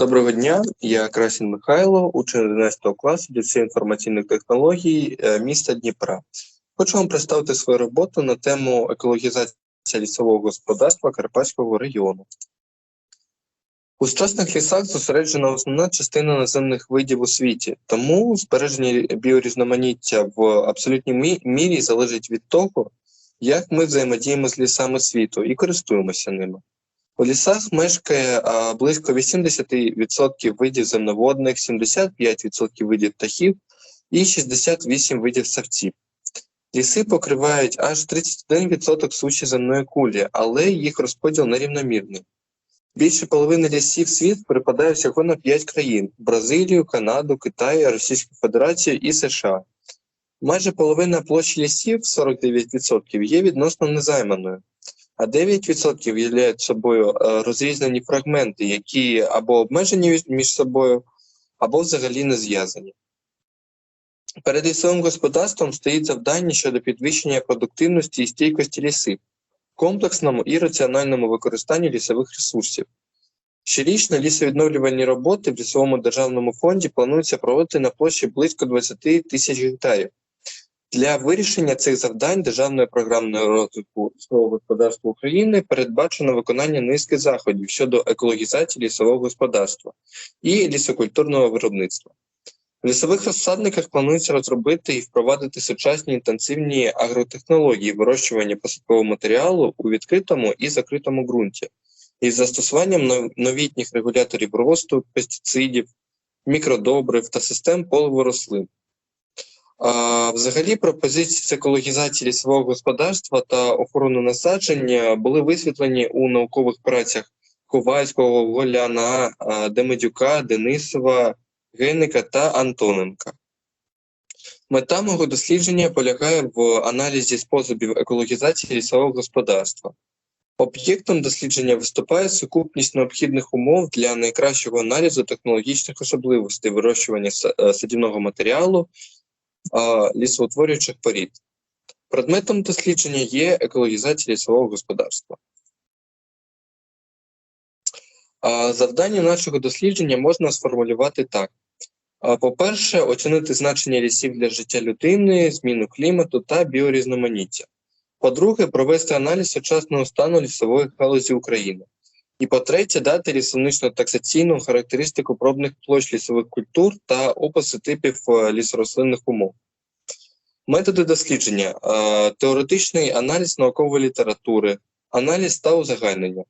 Доброго дня, я Красін Михайло, учень 11 класу ліцею інформаційних технологій е, міста Дніпра. Хочу вам представити свою роботу на тему екологізація лісового господарства Карпатського регіону. У сучасних лісах зосереджена основна частина наземних видів у світі, тому збереження біорізноманіття в абсолютній мірі залежить від того, як ми взаємодіємо з лісами світу і користуємося ними. У лісах мешкає близько 80% видів земноводних, 75% видів птахів і 68 видів савців. Ліси покривають аж 31% суші земної кулі, але їх розподіл нерівномірний. Більше половини лісів світ припадає всього на 5 країн: Бразилію, Канаду, Китай, Російську Федерацію і США. Майже половина площі лісів 49% є відносно незайманою а 9% являють собою е, розрізнені фрагменти, які або обмежені між- собою, або взагалі не зв'язані. Перед лісовим господарством стоїть завдання щодо підвищення продуктивності і стійкості лісів, комплексному і раціональному використанні лісових ресурсів. Щорічно лісовідновлювальні роботи в лісовому державному фонді планується проводити на площі близько 20 тисяч гектарів. Для вирішення цих завдань Державною програмою розвитку лісового господарства України передбачено виконання низки заходів щодо екологізації лісового господарства і лісокультурного виробництва. В лісових розсадниках планується розробити і впровадити сучасні інтенсивні агротехнології вирощування посадкового матеріалу у відкритому і закритому ґрунті із застосуванням новітніх регуляторів росту, пестицидів, мікродобрив та систем поливу рослин. Взагалі, пропозиції з екологізації лісового господарства та охорони насадження були висвітлені у наукових працях Ковальського, Голяна, а, Демидюка, Денисова, Генника та Антоненка. Мета мого дослідження полягає в аналізі способів екологізації лісового господарства. Об'єктом дослідження виступає сукупність необхідних умов для найкращого аналізу технологічних особливостей вирощування е, садівного матеріалу лісоутворюючих порід. Предметом дослідження є екологізація лісового господарства. Завдання нашого дослідження можна сформулювати так. По-перше, оцінити значення лісів для життя людини, зміну клімату та біорізноманіття. По-друге, провести аналіз сучасного стану лісової галузі України. І по-третє, дати лісовнично-таксаційну характеристику пробних площ лісових культур та описи типів е, лісорослинних умов. Методи дослідження, е, теоретичний аналіз наукової літератури, аналіз та узагальнення,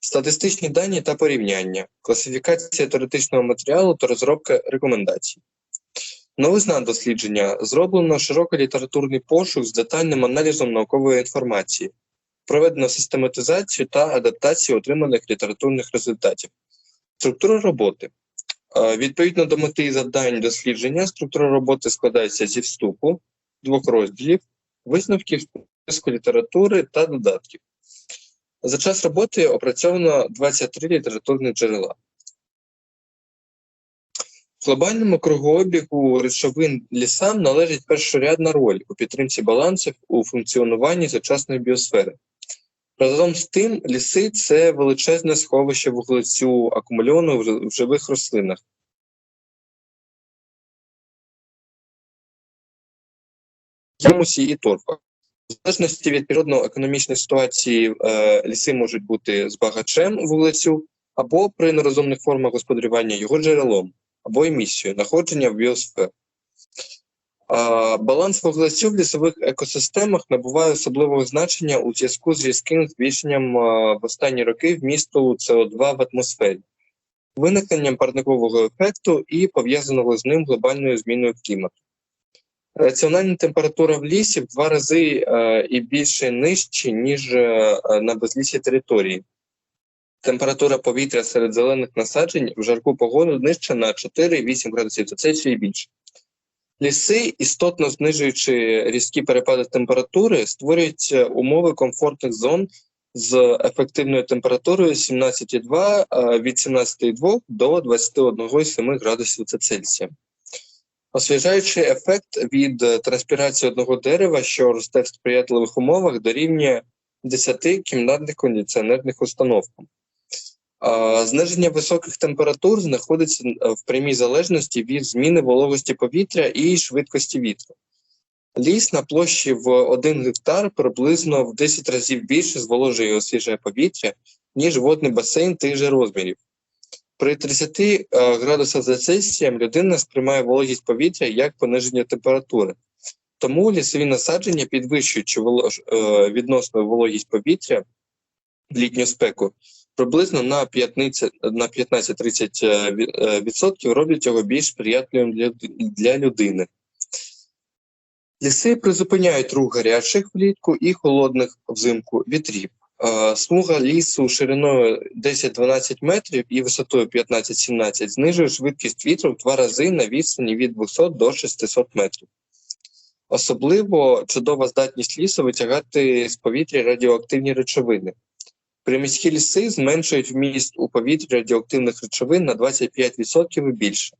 статистичні дані та порівняння, класифікація теоретичного матеріалу та розробка рекомендацій. Новизна дослідження зроблено широкий літературний пошук з детальним аналізом наукової інформації, проведено систематизацію та адаптацію отриманих літературних результатів. Структура роботи. Е, Відповідно до мети і завдань дослідження, структура роботи складається зі вступу, двох розділів, висновків списку літератури та додатків. За час роботи опрацьовано 23 літературні джерела. В глобальному кругообігу речовин лісам належить першорядна роль у підтримці балансів у функціонуванні сучасної біосфери. Разом з тим, ліси це величезне сховище вуглецю, акумульованого в живих рослинах. Хімусі і торфах. В залежності від природно-економічної ситуації е, ліси можуть бути збагачем вуглецю або при нерозумних формах господарювання його джерелом або емісією, знаходження в біосфері. Баланс вуглецю в лісових екосистемах набуває особливого значення у зв'язку з різким збільшенням в останні роки вмісту СО2 в атмосфері, виникненням парникового ефекту і пов'язаного з ним глобальною зміною клімату. Раціональна температура в лісі в два рази і більше нижчі, ніж на безлісі території. Температура повітря серед зелених насаджень в жарку погоду нижча на 4-8 градусів за Цельсію і більше. Ліси, істотно знижуючи різкі перепади температури, створюють е, умови комфортних зон з ефективною температурою 17,2 е, від 17,2 до 21,7 градусів Цельсія. Освіжаючий ефект від е, транспірації одного дерева, що росте в сприятливих умовах, дорівнює 10 кімнатних кондиціонерних установкам. Зниження високих температур знаходиться е, в прямій залежності від зміни вологості повітря і швидкості вітру. Ліс на площі в 1 гектар приблизно в 10 разів більше зволожує і освіжує повітря, ніж водний басейн тих же розмірів. При 30 е, градусах за Цельсієм людина сприймає вологість повітря як пониження температури. Тому лісові насадження, підвищуючи е, відносну вологість повітря в літню спеку, приблизно на 15 на 15-30 е, ві- е, роблять його більш сприятливим для, для людини. Ліси призупиняють рух гарячих влітку і холодних взимку вітрів. Е, Смуга лісу шириною 10-12 метрів і висотою 15-17 знижує швидкість вітру в два рази на відстані від 200 до 600 метрів. Особливо чудова здатність лісу витягати з повітря радіоактивні речовини. Приміські ліси зменшують вміст у повітрі радіоактивних речовин на 25% і більше.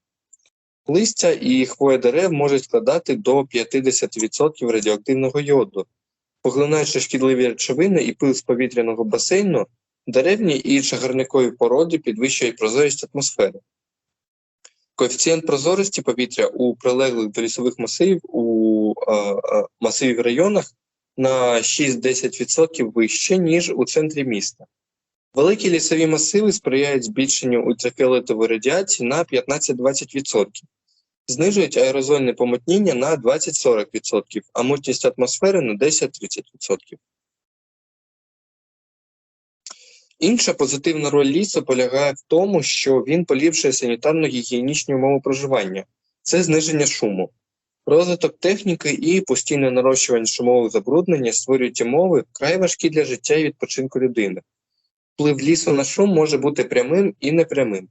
Листя і хвоя дерев можуть складати до 50% радіоактивного йоду. Поглинаючи шкідливі речовини і пил з повітряного басейну, деревні і чагарникові породи підвищують прозорість атмосфери. Коефіцієнт прозорості повітря у прилеглих до лісових масивів у е, е, масивів районах на 6-10% вище, ніж у центрі міста. Великі лісові масиви сприяють збільшенню ультрафіолетової радіації на 15-20%, знижують аерозольне помутніння на 20-40%, а мутність атмосфери на 10-30%. Інша позитивна роль лісу полягає в тому, що він поліпшує санітарно-гігієнічні умови проживання, це зниження шуму. Розвиток техніки і постійне нарощування шумового забруднення створюють умови вкрай важкі для життя і відпочинку людини. Вплив лісу на шум може бути прямим і непрямим.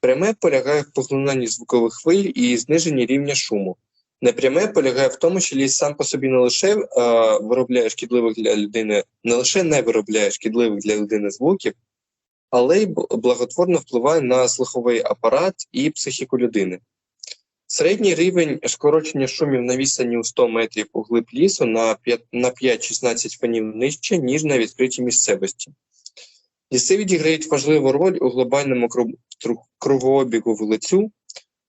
Пряме полягає в поглинанні звукових хвиль і зниженні рівня шуму. Непряме полягає в тому, що ліс сам по собі не лише е, виробляє шкідливих для людини, не лише не виробляє шкідливих для людини звуків, але й благотворно впливає на слуховий апарат і психіку людини. Середній рівень скорочення шумів на відстані у 100 метрів у глиб лісу на 5 на 5-16 фонів нижче, ніж на відкритій місцевості. Ліси відіграють важливу роль у глобальному кругообігу вулицю,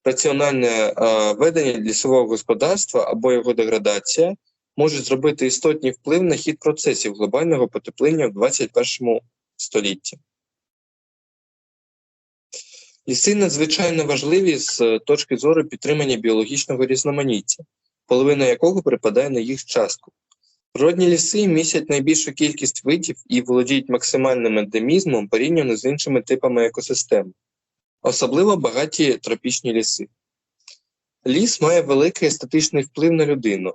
раціональне е, ведення лісового господарства або його деградація можуть зробити істотний вплив на хід процесів глобального потепління в 21 столітті. Ліси надзвичайно важливі з е, точки зору підтримання біологічного різноманіття, половина якого припадає на їх частку. Природні ліси містять найбільшу кількість видів і володіють максимальним ендемізмом порівняно з іншими типами екосистем, особливо багаті тропічні ліси. Ліс має великий естетичний вплив на людину.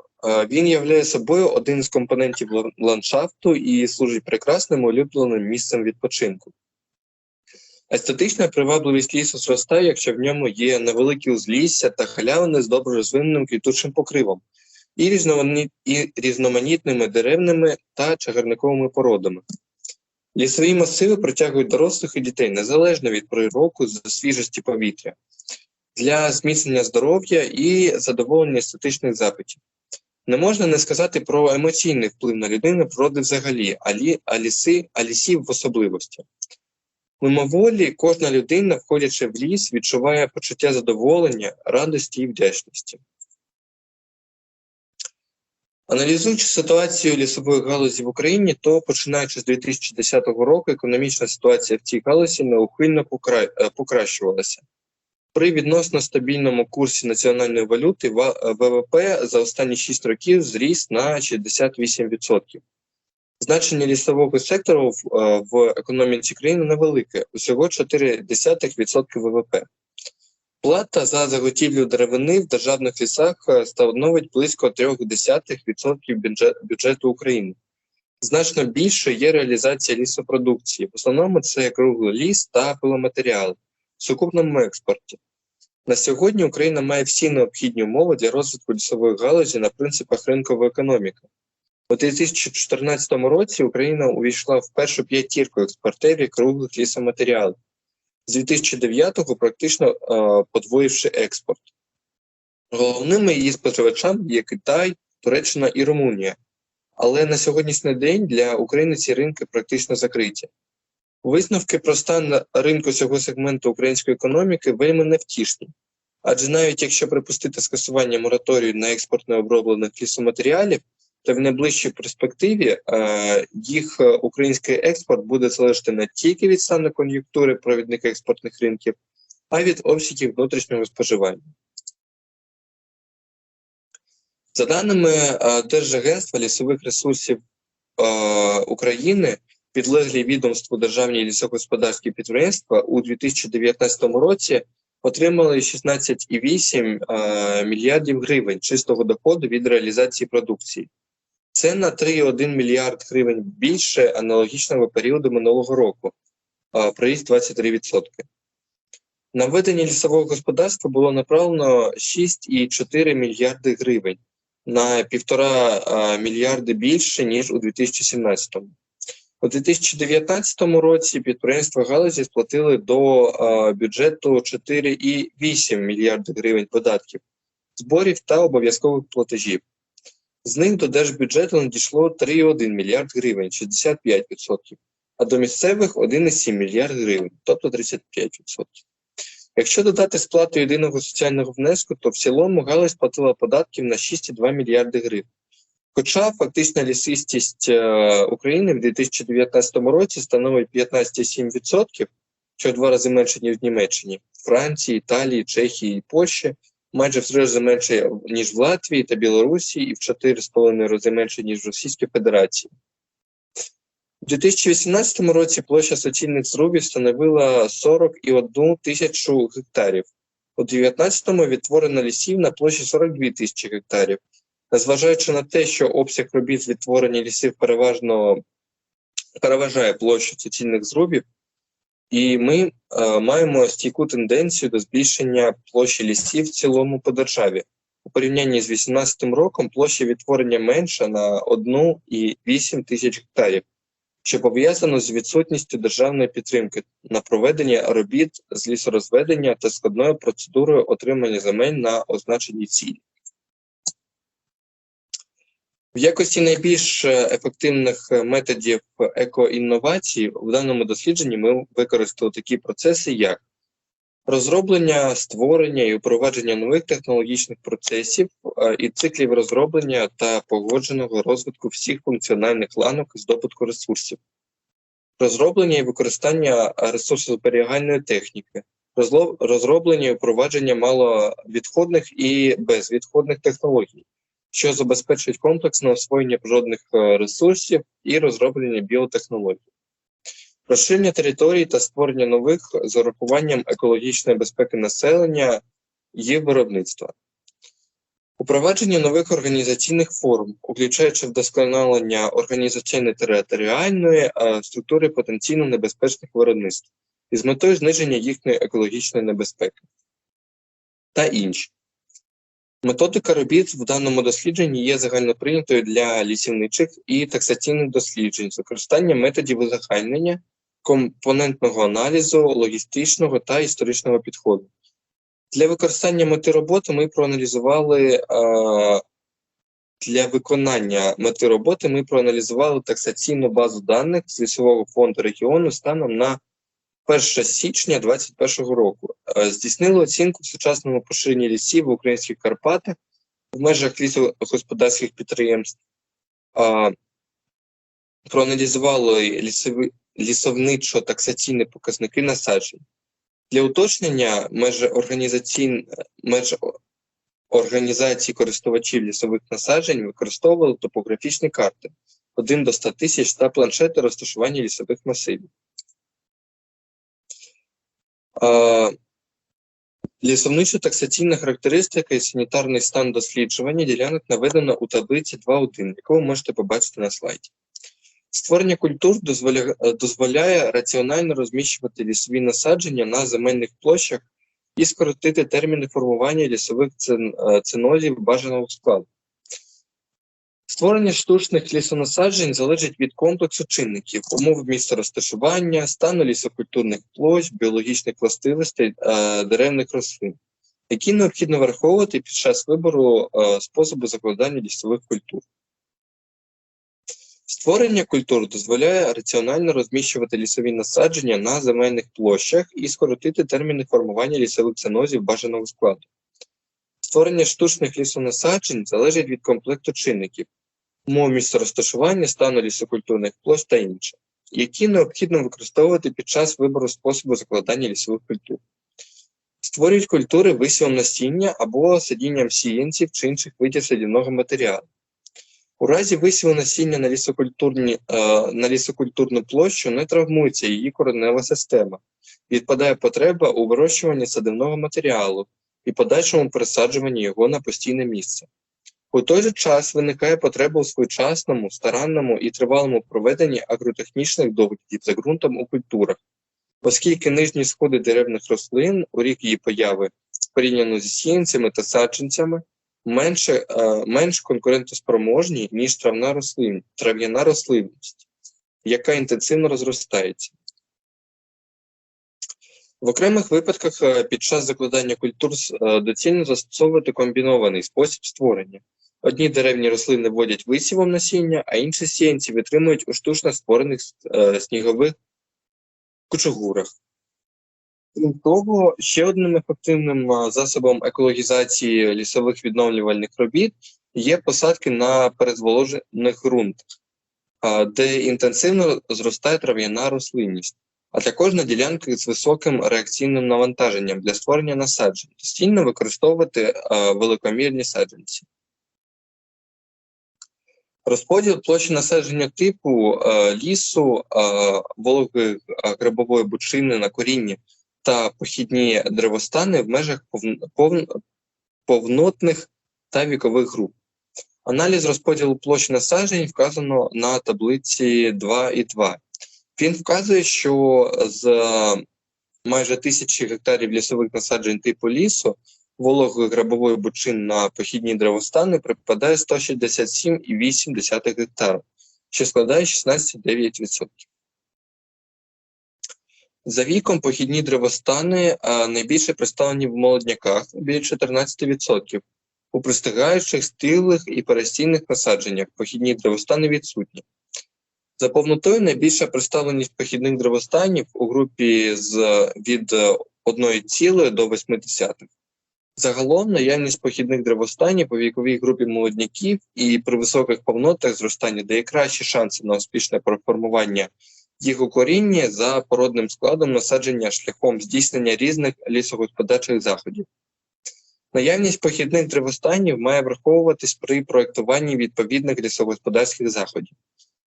Він являє собою один з компонентів ландшафту і служить прекрасним улюбленим місцем відпочинку. Естетична привабливість лісу зростає, якщо в ньому є невеликі узлісся та халявини з добре розвиненим квітучим покривом і, різноманітними деревними та чагарниковими породами. Лісові масиви притягують дорослих і дітей незалежно від пори року свіжості повітря для зміцнення здоров'я і задоволення естетичних запитів. Не можна не сказати про емоційний вплив на людину природи взагалі, а, лі, а, ліси, а лісів в особливості. Мимоволі кожна людина, входячи в ліс, відчуває почуття задоволення, радості і вдячності. Аналізуючи ситуацію лісової галузі в Україні, то починаючи з 2010 року економічна ситуація в цій галузі неухильно е, покращувалася. При відносно стабільному курсі національної валюти ВВП за останні 6 років зріс на 68%. Значення лісового сектору в, е, в економіці країни невелике, усього 0,4% ВВП. Плата за заготівлю деревини в державних лісах е, становить близько 0,3% бюджету України. Значно більше є реалізація лісопродукції. В основному це круглий ліс та пиломатеріали в сукупному експорті. На сьогодні Україна має всі необхідні умови для розвитку лісової галузі на принципах ринкової економіки. У 2014 році Україна увійшла в першу п'ятірку експортерів круглих лісоматеріалів. З 2009-го практично е, подвоївши експорт. Головними її споживачами є Китай, Туреччина і Румунія. Але на сьогоднішній день для України ці ринки практично закриті. Висновки про стан ринку цього сегменту української економіки вельми невтішні. Адже навіть якщо припустити скасування мораторію на експорт необроблених лісоматеріалів, то в найближчій перспективі е, їх е, український експорт буде залежати не тільки від стану кон'юнктури провідних експортних ринків, а й від обсягів внутрішнього споживання. За даними е, Держагентства лісових ресурсів України, підлеглі відомству державні лісогосподарські підприємства у 2019 році отримали 16,8 е, мільярдів гривень чистого доходу від реалізації продукції. Це на 3,1 мільярд гривень більше аналогічного періоду минулого року, проїзд 23%. На ведення лісового господарства було направлено 6,4 мільярди гривень на півтора е, мільярди більше, ніж у 2017. У 2019 році підприємства галузі сплатили до бюджету 4,8 мільярди гривень податків, зборів та обов'язкових платежів. З них до держбюджету надійшло 3,1 мільярд гривень, 65%, а до місцевих 1,7 мільярд гривень, тобто 35%. Якщо додати сплату єдиного соціального внеску, то в цілому галузь платила податків на 6,2 мільярди гривень. Хоча фактична лісистість е, України в 2019 році становить 15,7%, що в два рази менше, ніж в Німеччині, Франції, Італії, Чехії і Польщі, майже в три рази менше, ніж в Латвії та Білорусі, і в 4,5 рази менше, ніж в Російській Федерації. У 2018 році площа суцільних зрубів становила 41 тисячу гектарів. У 2019-му відтворено лісів на площі 42 тисячі гектарів. Незважаючи на те, що обсяг робіт з відтворення лісів переважно переважає площу суцільних зрубів, і ми е, маємо стійку тенденцію до збільшення площі лісів в цілому по державі. У порівнянні з 2018 роком площа відтворення менша на 1,8 тисяч гектарів що пов'язано з відсутністю державної підтримки на проведення робіт з лісорозведення та складною процедурою отримання земель на означені цілі. В якості найбільш ефективних методів екоінновацій в даному дослідженні ми використали такі процеси, як розроблення, створення і впровадження нових технологічних процесів е, і циклів розроблення та погодженого розвитку всіх функціональних ланок здобутку ресурсів, розроблення і використання ресурсозберігальної техніки, розроблення і впровадження маловідходних і безвідходних технологій, що забезпечують комплексне освоєння природних е, ресурсів і розроблення біотехнологій розширення територій та створення нових з урахуванням екологічної безпеки населення є виробництва. Упровадження нових організаційних форм, включаючи вдосконалення організаційної територіальної структури потенційно небезпечних виробництв із метою зниження їхньої екологічної небезпеки та інші. Методика робіт в даному дослідженні є загальноприйнятою для лісівничих і таксаційних досліджень з використанням методів узагальнення компонентного аналізу, логістичного та історичного підходу. Для використання мети роботи ми проаналізували е, для виконання мети роботи ми проаналізували таксаційну базу даних з лісового фонду регіону станом на 1 січня 2021 року. Е, здійснили оцінку сучасному поширенні лісів в українських Карпатах в межах лісогосподарських підприємств. Проаналізували лісовничо-таксаційні показники насаджень. Для уточнення меж організацій, меж організації користувачів лісових насаджень використовували топографічні карти 1 до 100 тисяч та планшети розташування лісових масивів. Лісовничо-таксаційна характеристика і санітарний стан досліджування ділянок наведено у таблиці 2.1, яку ви можете побачити на слайді. Створення культур дозволяє, дозволяє раціонально розміщувати лісові насадження на земельних площах і скоротити терміни формування лісових цинозів е, бажаного складу. Створення штучних лісонасаджень залежить від комплексу чинників, умов місця розташування, стану лісокультурних площ, біологічних властивостей е, деревних рослин, які необхідно враховувати під час вибору е, способу закладання лісових культур. Створення культур дозволяє раціонально розміщувати лісові насадження на земельних площах і скоротити терміни формування лісових ценозів бажаного складу. Створення штучних лісонасаджень залежить від комплекту чинників, умов місця розташування, стану лісокультурних площ та інше, які необхідно використовувати під час вибору способу закладання лісових культур. Створюють культури висівом насіння або садінням сіянців чи інших видів садівного матеріалу. У разі висіву насіння на, лісокультурні, е, на лісокультурну площу не травмується її коренева система, відпадає потреба у вирощуванні садивного матеріалу і подальшому пересаджуванні його на постійне місце. У той же час виникає потреба у своєчасному, старанному і тривалому проведенні агротехнічних доглядів за ґрунтом у культурах, оскільки нижні сходи деревних рослин у рік її появи порівняно зі сіянцями та саджанцями менше, е, менш конкурентоспроможні, ніж травна рослин, трав'яна рослинність, яка інтенсивно розростається. В окремих випадках е, під час закладання культур е, доцільно застосовувати комбінований спосіб створення. Одні деревні рослини вводять висівом насіння, а інші сіянці витримують у штучно створених е, снігових кучугурах. Крім того, ще одним ефективним е, засобом екологізації лісових відновлювальних робіт є посадки на перезволожених ґрунтах, е, де інтенсивно зростає трав'яна рослинність, а також на ділянках з високим реакційним навантаженням для створення насаджень, постійно використовувати великомірні саджанці. Розподіл площі насадження типу е, лісу, е, вологої е, грибової бучини на корінні та похідні древостани в межах повн, повн, повнотних та вікових груп. Аналіз розподілу площі насаджень вказано на таблиці 2 і 2. Він вказує, що з майже тисячі гектарів лісових насаджень типу лісу вологої грабової бучин на похідні древостани припадає 167,8 гектара, що складає 16,9%. За віком похідні древостани найбільше представлені в молодняках біля 14%. У пристигаючих, стилих і перестійних насадженнях похідні древостани відсутні. За повнотою найбільша представленість похідних древостанів у групі з від 1,0 до 0,8. Загалом наявність похідних древостанів у віковій групі молодняків і при високих повнотах зростання дає кращі шанси на успішне проформування їх укоріння за породним складом насадження шляхом здійснення різних лісогосподарчих заходів. Наявність похідних древостанів має враховуватись при проєктуванні відповідних лісогосподарських заходів.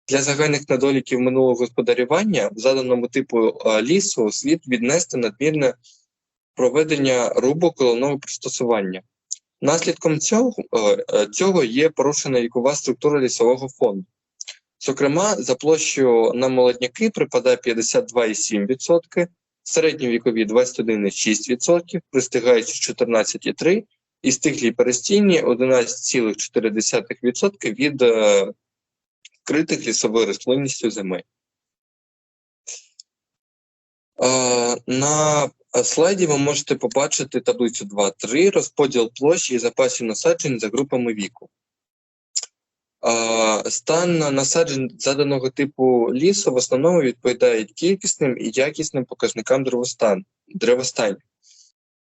Для загальних недоліків минулого господарювання в заданому типу лісу слід віднести надмірне проведення рубок головного пристосування. Наслідком цього цього є порушена вікова структура лісового фонду. Зокрема, за площею на молодняки припадає 52,7%, середньовікові 21,6%, пристигаючі 14,3% і стиглі перестійні 11,4% від е, вкритих лісовою рослинністю земель. Е, на слайді ви можете побачити таблицю 2.3, розподіл площі і запасів насаджень за групами віку. Стан насаджень заданого типу лісу в основному відповідає кількісним і якісним показникам древостан, древостань,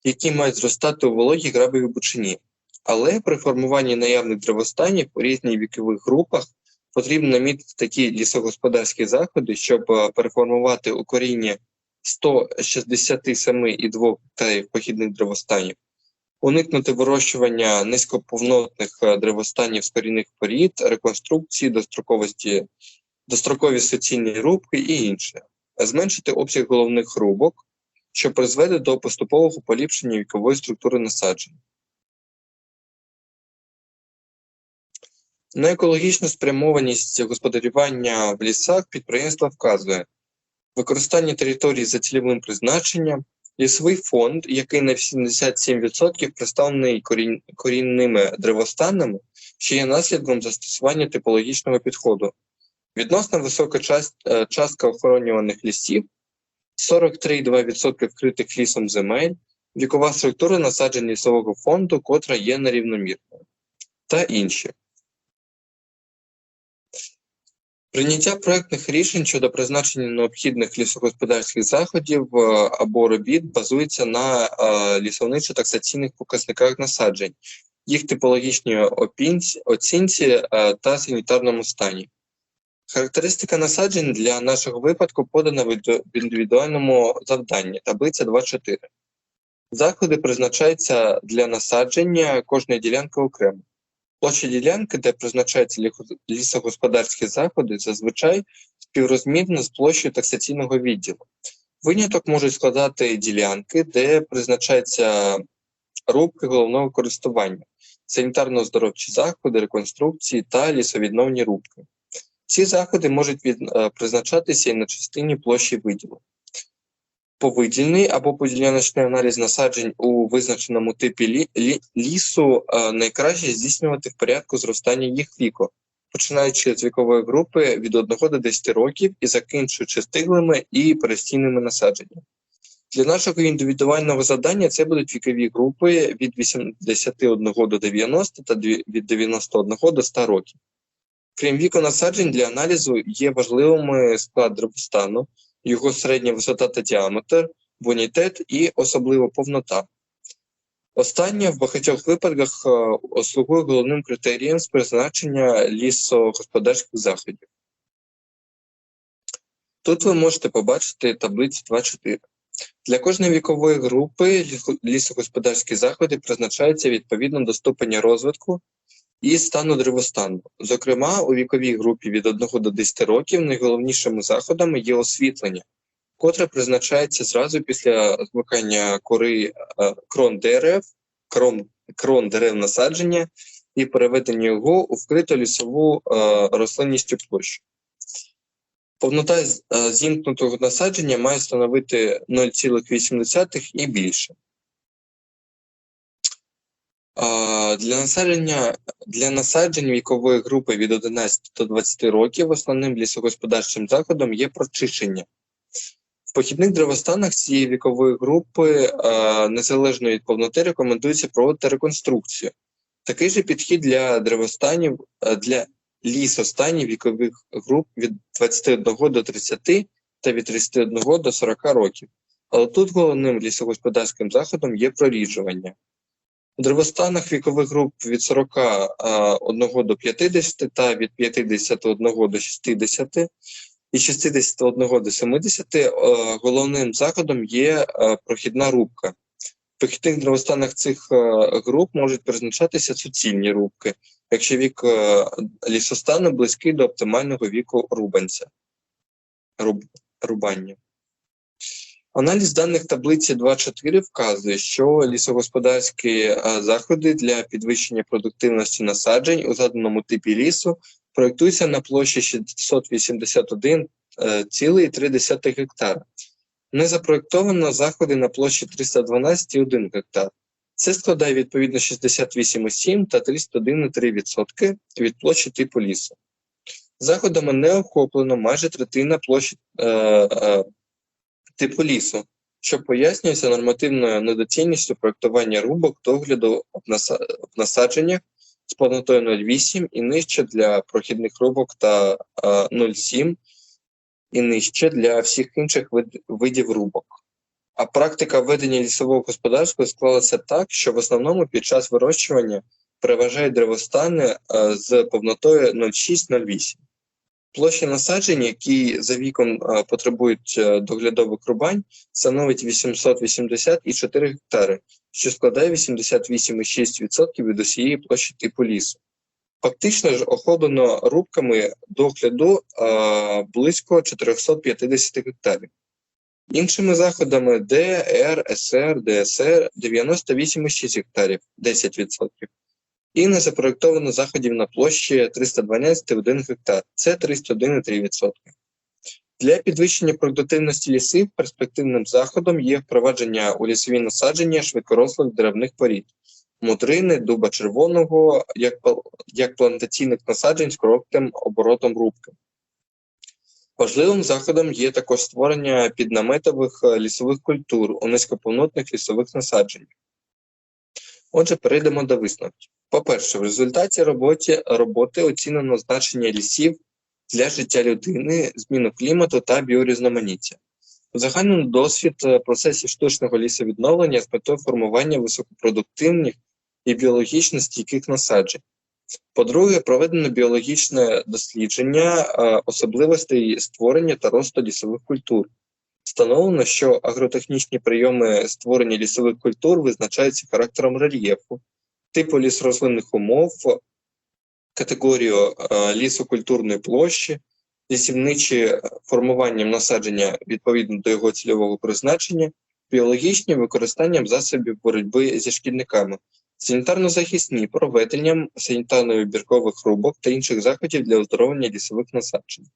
які мають зростати у вологій грабовій бучині. Але при формуванні наявних древостанів у різних вікових групах потрібно намітити такі лісогосподарські заходи, щоб переформувати у коріння 167,2 гектарів похідних древостанів уникнути вирощування низькоповнотних е, древостанів з корінних порід, реконструкції, достроковості, дострокові суцільні рубки і інше, зменшити обсяг головних рубок, що призведе до поступового поліпшення вікової структури насаджень. На екологічну спрямованість господарювання в лісах підприємство вказує використання території за цільовим призначенням, Лісовий фонд, який на 77% представлений корін... корінними древостанами, що є наслідком застосування типологічного підходу. Відносно висока. Е, частка охоронюваних лісів, 43,2% вкритих лісом земель, вікова структура насаджень лісового фонду, котра є нерівномірною, та інші. Прийняття проектних рішень щодо призначення необхідних лісогосподарських заходів е, або робіт базується на е, лісовничо-таксаційних показниках насаджень, їх типологічній оцінці е, та санітарному стані. Характеристика насаджень для нашого випадку подана в індивідуальному завданні, таблиця 2.4. Заходи призначаються для насадження кожної ділянки окремо. Площа ділянки, де призначаються лісогосподарські заходи, зазвичай співрозмірна з площею таксаційного відділу. Виняток можуть складати ділянки, де призначаються рубки головного користування, санітарно-здоровчі заходи, реконструкції та лісовідновні рубки. Ці заходи можуть е, призначатися і на частині площі виділу. Повидільний або поділяночний аналіз насаджень у визначеному типі лі, лі, лісу найкраще здійснювати в порядку зростання їх віку, починаючи з вікової групи від 1 до 10 років і закінчуючи стиглими і перестійними насадженнями. Для нашого індивідуального завдання це будуть вікові групи від 81 до 90 та від 91 до 100 років. Крім віку насаджень, для аналізу є важливими склад деревостану, його середня висота та діаметр, бонітет і особливо повнота. Останнє в багатьох випадках е, слугує головним критерієм з призначення лісогосподарських заходів. Тут ви можете побачити таблицю 2.4. Для кожної вікової групи лісогосподарські заходи призначаються відповідно до ступеня розвитку і стану деревостану. Зокрема, у віковій групі від 1 до 10 років найголовнішими заходами є освітлення, котре призначається зразу після змикання кори е, крон дерев, крон, крон дерев насадження і переведення його у вкриту лісову е, рослинністю площу. Повнота е, зімкнутого насадження має становити 0,8 і більше. Для насадження для насаджень вікової групи від 11 до 20 років основним лісогосподарчим заходом є прочищення. В похідних древостанах цієї вікової групи незалежно від повноти рекомендується проводити реконструкцію. Такий же підхід для древостанів для лісостанів вікових груп від 21 до 30 та від 31 до 40 років. Але тут головним лісогосподарським заходом є проріджування. У древостанах вікових груп від 41 до 50 та від 51 до 60 і 61 до 70 е, головним заходом є е, прохідна рубка. В прохідних древостанах цих е, груп можуть призначатися суцільні рубки, якщо вік лісостану близький до оптимального віку рубанця. Руб, рубання. Аналіз даних таблиці 2.4 вказує, що лісогосподарські е, заходи для підвищення продуктивності насаджень у заданому типі лісу проєктуються на площі 681,3 гектара. Не запроєктовано заходи на площі 312,1 гектар. Це складає відповідно 68,7 та 301,3% від площі типу лісу. Заходами не охоплено майже третина площі е, е, типу лісу, що пояснюється нормативною недоцільністю проектування рубок догляду насадженнях з повнотою 0,8 і нижче для прохідних рубок та е, 0,7 і нижче для всіх інших вид- видів рубок. А практика ведення лісового господарства склалася так, що в основному під час вирощування переважають древостани з повнотою 0,6-0,8. Площа насаджень, які за віком е, потребують е, доглядових рубань, становить 880,4 гектари, що складає 88,6% від усієї площі типу лісу. Фактично ж охоплено рубками догляду е, близько 450 гектарів. Іншими заходами Д, Р, СР, ДСР 98,6 гектарів 10%. І не запроєктовано заходів на площі 312,1 гектар. Це 301,3%. Для підвищення продуктивності лісів перспективним заходом є впровадження у лісові насадження швидкорослих деревних порід, мудрини, дуба червоного, як, як плантаційних насаджень з коротким оборотом рубки. Важливим заходом є також створення піднаметових е, лісових культур у низькоповнотних лісових насадженнях. Отже, перейдемо до висновків. По-перше, в результаті роботи, роботи оцінено значення лісів для життя людини, зміну клімату та біорізноманіття. Узагальнено досвід е, процесів штучного лісовідновлення з метою формування високопродуктивних і біологічно стійких насаджень. По-друге, проведено біологічне дослідження е, особливостей створення та росту лісових культур. Встановлено, що агротехнічні прийоми створення лісових культур визначаються характером рельєфу, типу лісорослинних умов, категорію е, лісокультурної площі, лісівничі формуванням насадження відповідно до його цільового призначення, біологічні використанням засобів боротьби зі шкідниками, санітарно-захисні проведенням санітарно-вибіркових рубок та інших заходів для оздоровлення лісових насаджень.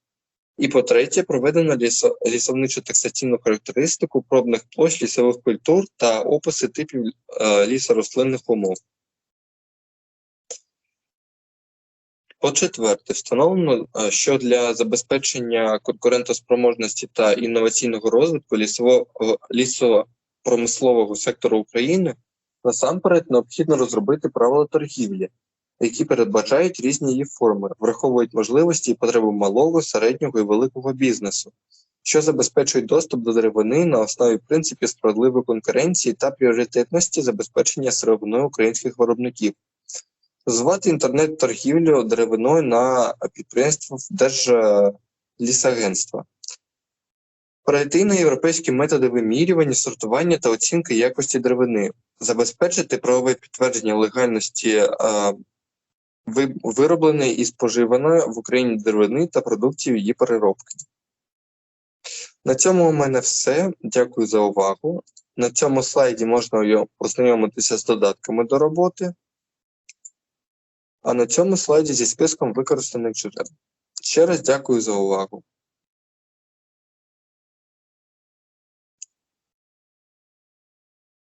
І по-третє, проведено лісо, лісовничу таксаційну характеристику пробних площ лісових культур та описи типів е, лісорослинних умов. По-четверте, встановлено, е, що для забезпечення конкурентоспроможності та інноваційного розвитку лісового лісопромислового сектору України насамперед необхідно розробити правила торгівлі, які передбачають різні її форми, враховують можливості і потреби малого, середнього і великого бізнесу, що забезпечують доступ до деревини на основі принципів справедливої конкуренції та пріоритетності забезпечення сировиною українських виробників. Звати інтернет-торгівлю деревиною на підприємство Держлісагентства. Перейти на європейські методи вимірювання, сортування та оцінки якості деревини, забезпечити правове підтвердження легальності а, виробленої і споживаної в Україні деревини та продуктів її переробки. На цьому у мене все. Дякую за увагу. На цьому слайді можна ознайомитися з додатками до роботи. А на цьому слайді зі списком використаних джерел. Ще раз дякую за увагу.